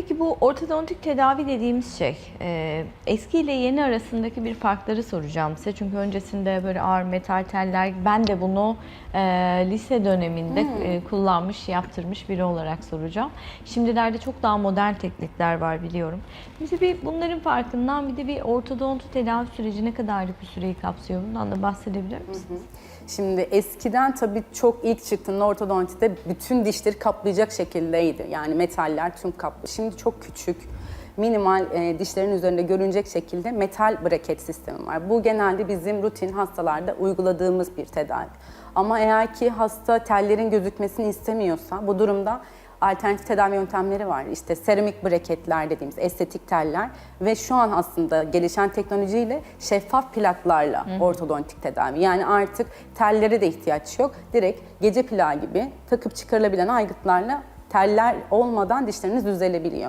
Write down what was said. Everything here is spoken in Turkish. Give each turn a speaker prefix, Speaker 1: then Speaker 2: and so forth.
Speaker 1: Peki bu ortodontik tedavi dediğimiz şey, e, eski ile yeni arasındaki bir farkları soracağım size. Çünkü öncesinde böyle ağır metal teller, ben de bunu e, lise döneminde e, kullanmış, yaptırmış biri olarak soracağım. Şimdilerde çok daha modern teknikler var biliyorum. Bize bir bunların farkından bir de bir ortodonti tedavi süreci ne kadarlık bir süreyi kapsıyor bundan da bahsedebilir misiniz?
Speaker 2: Şimdi eskiden tabii çok ilk çıktığında ortodontide bütün dişleri kaplayacak şekildeydi. Yani metaller tüm kaplı. Şimdi çok küçük, minimal e, dişlerin üzerinde görünecek şekilde metal braket sistemi var. Bu genelde bizim rutin hastalarda uyguladığımız bir tedavi. Ama eğer ki hasta tellerin gözükmesini istemiyorsa bu durumda alternatif tedavi yöntemleri var. İşte seramik braketler dediğimiz estetik teller ve şu an aslında gelişen teknolojiyle şeffaf plaklarla ortodontik tedavi. Yani artık tellere de ihtiyaç yok. Direkt gece plağı gibi takıp çıkarılabilen aygıtlarla teller olmadan dişleriniz düzelebiliyor.